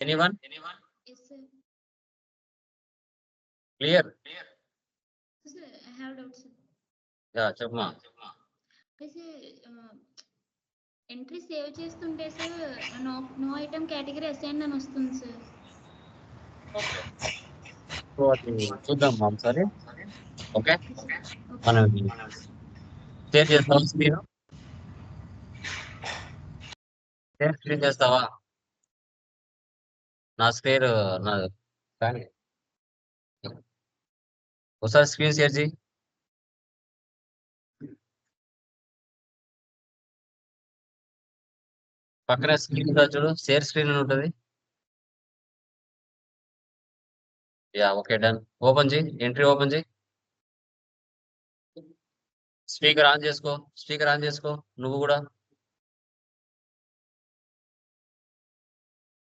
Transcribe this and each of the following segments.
Anyone Yes, sir. Clear Sir, I have doubts, sir. Yeah చెప్పమా అయితే entry save చేస్తుంటే sir no no item category assign అని వస్తుంది sir so అది చూద్దాం మా ఒకసారి ఓకే మనం షేర్ చేస్తాం స్క్రీన్ చేస్తావా? నా స్క్రీన్ నా కానీ ఒకసారి స్క్రీన్ షేర్ చేయి పక్కన స్క్రీన్ చూడు? షేర్ స్క్రీన్ అని ఉంటుంది. Yeah okay done. ఓపెన్ చేయి ఎంట్రీ ఓపెన్ చేయి స్పీకర్ ఆన్ చేసుకో. స్పీకర్ ఆన్ చేసుకో. నువ్వు కూడా.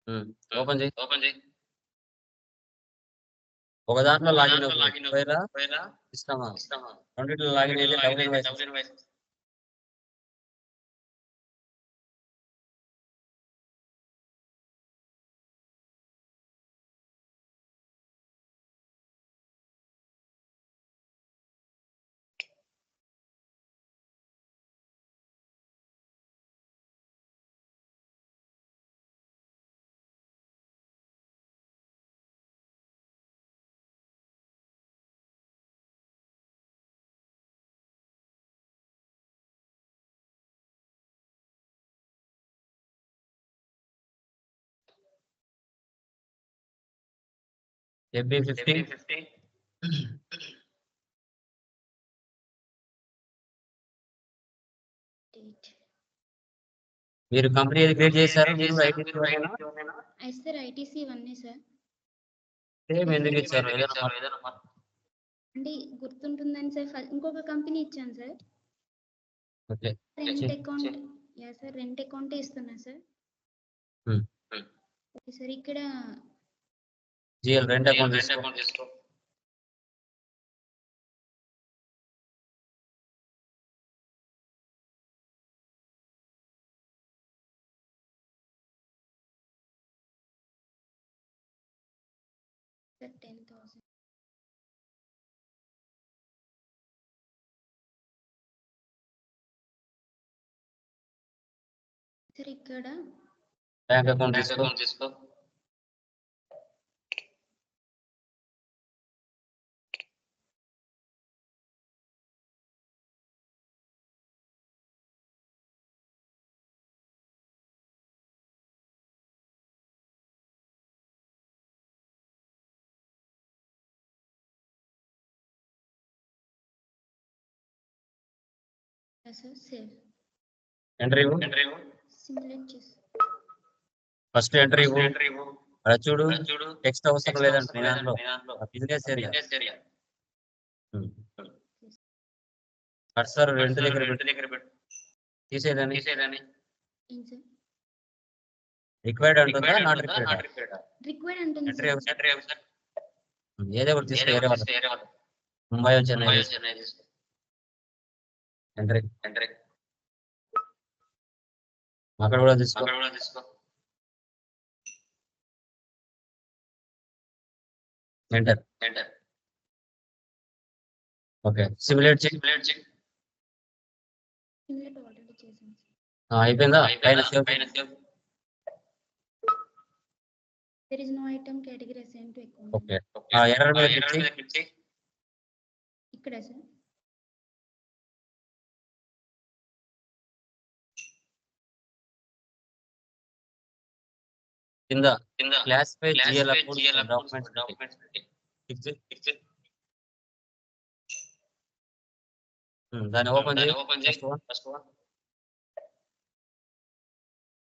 ఓపెన్ చేయి. ఓపెన్ చేయి. ఒక దాంట్లో లాగిన్ లాగిన్ పోయిరా ఇస్తామా ఇస్తామా రెండిట్లో లాగిన్ అయితే డబుల్ ఇన్వాయిస్. FB fifty. మీరు కంపెనీ ఏది క్రియేట్ చేశారు? మీరు సార్ ఐటీసీ ఇవన్నీ సార్. సేమ్ ఎందుకు ఇచ్చారు? ఏదైనా mar- అంటే గుర్తుంటుందని సార్. ఇంకొక కంపెనీ ఇచ్చాను sir. Okay. Rent account. Yeah sir. Rent account ఇస్తున్నా సార్. ఓకే సార్ ఇక్కడ జిఎల్ రెంట్ అకౌంట్ తీసుకో. Sir ten thousand. సార్ ఇక్కడ బ్యాంక్ అకౌంట్ తీసుకో. ఎంట్రీ ఇవ్వు. సిమ్యులేట్ చేసి. ఫస్ట్ ఎంట్రీ ఇవ్వు. అలా చూడు. టెక్స్ట్ అవసరం లేదంట బిజినెస్ ఏరియా కర్సర్ రెంట్ దగ్గర పెట్టు. రిక్వైర్డ్ అంటుందా? నాట్ రిక్వైర్డ్ రిక్వైర్డ్ అంటుంది ఎంట్రీ సార్. ఏదో ఒకటి తీసుకో ముంబై చెన్నై ఎంట్రీ అక్కడ కూడా తీసుకో enter okay simulate check simulate already అయిపోయిందా? పైన save there is no item category assign to account okay error మీద క్లిక్ చేయి. ఇక్కడ సార్ కింద క్లాసిఫై జిఎల్ డాక్యుమెంట్స్ క్లిక్ చేయి ఉమ్, దాన్ని ఓపెన్ చేయి. First one.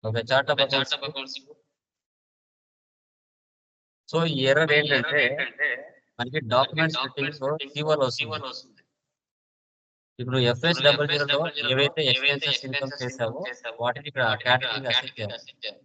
Okay chart of accounts. So ఈ ఎర్రర్ ఏంటంటే మనకి డాక్యుమెంట్స్ సివల్ వస్తుంది. ఇప్పుడు ఎఫ్ఎస్ డబల్ ఏవైతే ఎక్స్పెన్సెస్ ఇన్కమ్ చేసావో వాటిని ఇక్కడ కేటగిరీ అసెట్ చేయాలి.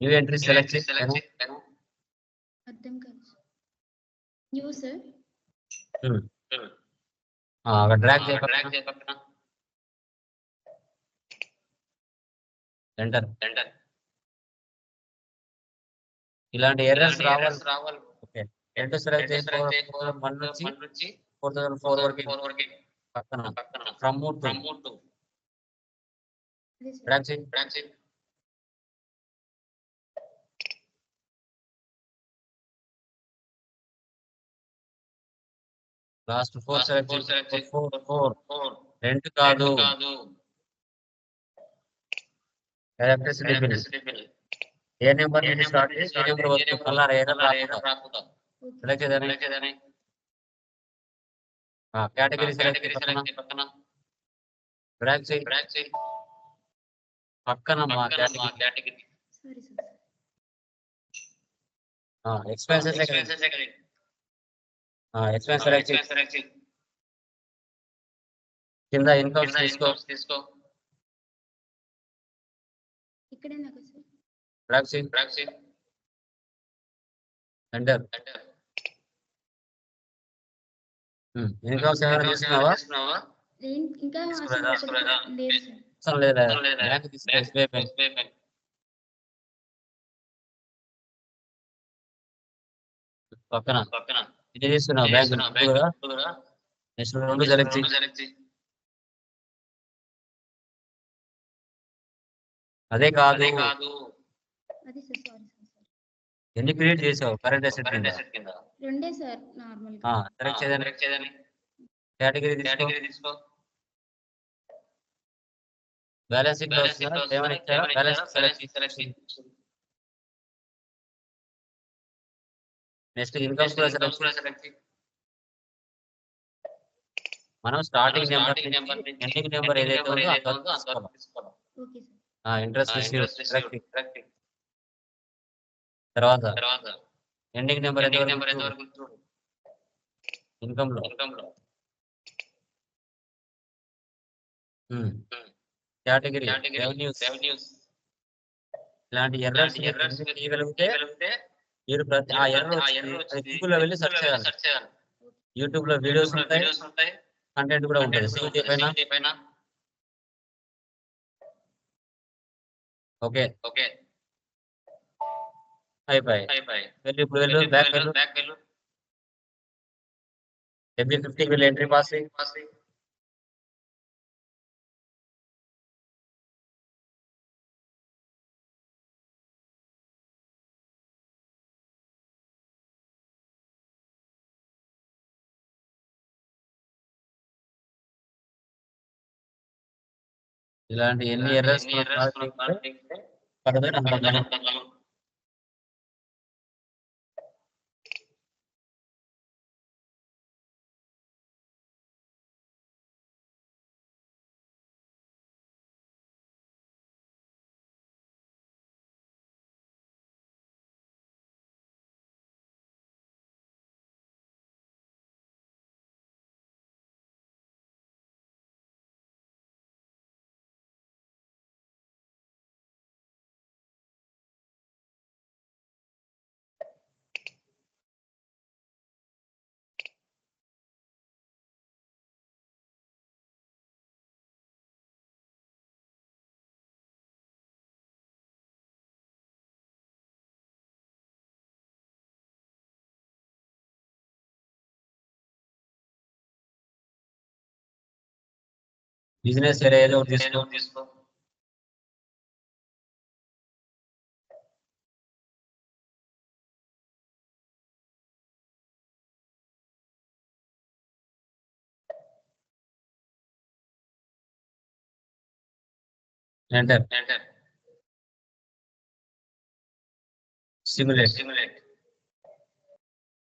న్యూ ఎంట్రీ సెలెక్ట్ సెలెక్ట్ చేస్తాను చేస్తాను అర్థం కాదు న్యూ సార్ అక్కడ డ్రాగ్ డ్రాగ్ చేయ ఎంటర్ ఎంటర్ ఇలాంటి ఎర్రర్స్ రావాలి. రావాలి. Okay enter select Enter select చేసి చేసి వన్ నుంచి ఫోర్ థౌసండ్ ఫోర్ వరకు ఫోర్ వరకు పక్కన. పక్కన. ఫ్రమ్ మూడ్ ఫ్రమ్ టు డ్రాగ్ చేయి డ్రాగ్ చేయి లాస్ట్ ఫోర్ సెలెక్ట్ ఫోర్ రెండు కాదు. ఎలక్ట్రిసిటీ బిల్ ఏ నెంబర్ నుంచి స్టార్ట్ చేసి ఏ నెంబర్ వరకు మళ్ళా ఎర్రర్ రాకుండా రాకుండా ఓకే సెలెక్ట్ చేయాలని సెలెక్ట్ చేయాలని కేటగిరీ సెలెక్ట్ పక్కన. చేయి చేయి మా category sir expenses expenses expense select కింద ఇన్కమ్స్ కింద తీసుకో. ఇన్కమ్స్ తీసుకో ఎంటర్ ఏమైనా తీసుకున్నావా? ఇంకా? లేదు? బ్యాంక్ తీసుకో ఎస్బీఐ బ్యాంక్ పక్కన. పక్కన. ఇది నెక్స్ట్ రెండు సెలెక్ట్ అదే కాదు. ఎన్ని క్రియేట్ చేసావు? కరెంట్ అసెట్ కింద. అసెట్ కింద. రెండే సార్ నార్మల్ ఆ, సెలెక్ట్ చేయదని సెలెక్ట్ చేయదని కేటగిరీ తీసుకో. కేటగిరీ తీసుకో. బ్యాలెన్స్ బ్యాలెన్స్ వస్తుందా? సెలెక్ట్ సెలెక్ట్ నెక్స్ట్ సెలెక్ట్ చేయి. మనం స్టార్టింగ్ నెంబర్ ఎండింగ్ నెంబర్ ఏదైతే ఉందో ఆ ఇంట్రెస్ట్. తర్వాత తర్వాత ఎండింగ్ నెంబర్. ఇన్కమ్లో. Category revenues. ఇలాంటి ఎర్రర్స్ ఇలాంటి మీరు తీయగలిగితే మీరు ప్రతి ఆ వచ్చింది. గూగుల్లో వెళ్ళి సెర్చ్ చేయాలి. యూట్యూబ్లో వీడియోస్ ఉంటాయి. కంటెంట్ కూడా ఉంటుంది సివిటీ పైన. ఓకే ఓకే అయిపోయి వెళ్ళి ఇప్పుడు వెళ్ళు బ్యాక్ వెళ్ళు బ్యాక్ వెళ్ళు ఎవ్రీ ఫిఫ్టీకి వెళ్ళి ఎంట్రీ పాస్ చేయి. పాస్ ఇలాంటి ఎన్ని ఇలాంటి business arrays or this one. Enter. Enter. Simulate. Simulate.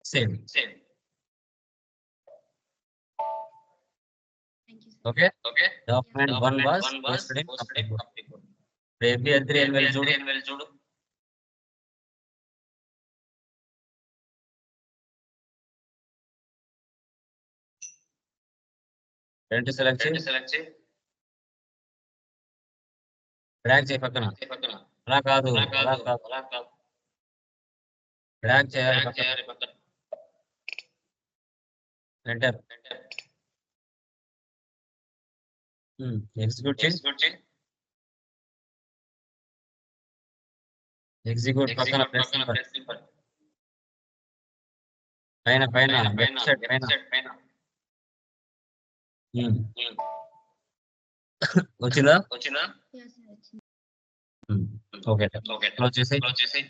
Same. Same. Okay. Okay. Document, document one was one was posted in Aptico. Baby Adri and Veljudu. Veljudu. రెండు select చేయి select చేయి drag చేయి పక్కన పక్కన అలా కాదు అలా కాదు అలా కాదు డ్రాగ్ చేయాలి పక్కన ఎంటర్ ఎంటర్ ఎగ్జిక్యూట్ చేసి ఎగ్జిక్యూట్ పక్కన ప్లస్ సింబల్ పైన పైన లెఫ్ట్ సైడ్ పైన వచ్చిందా? వచ్చిందా? ఓకే ఓకే క్లోజ్ చేసి క్లోజ్ చేసి